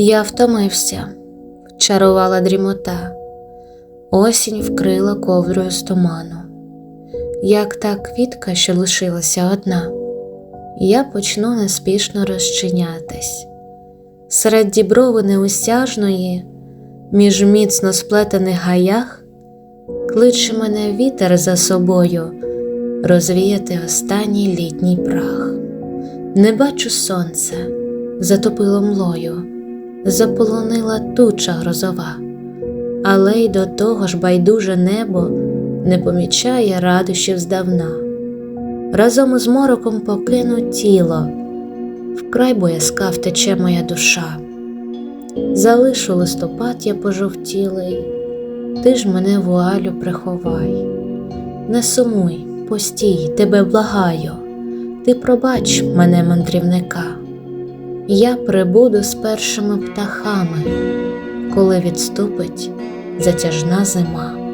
Я втомився, чарувала дрімота, осінь вкрила ковдрою з туману. Як та квітка, що лишилася одна, я почну неспішно розчинятись. Серед діброви неусяжної, між міцно сплетених гаях, кличе мене вітер за собою розвіяти останній літній прах. Не бачу сонця, затопило млою, заполонила туча грозова, але й до того ж байдуже небо не помічає радощів здавна. Разом із мороком покину тіло, вкрай боязка втече моя душа. Залишу листопад я пожовтілий, ти ж мене вуалю приховай. Не сумуй, постій, тебе благаю, ти пробач мене мандрівника. Я прибуду з першими птахами, коли відступить затяжна зима.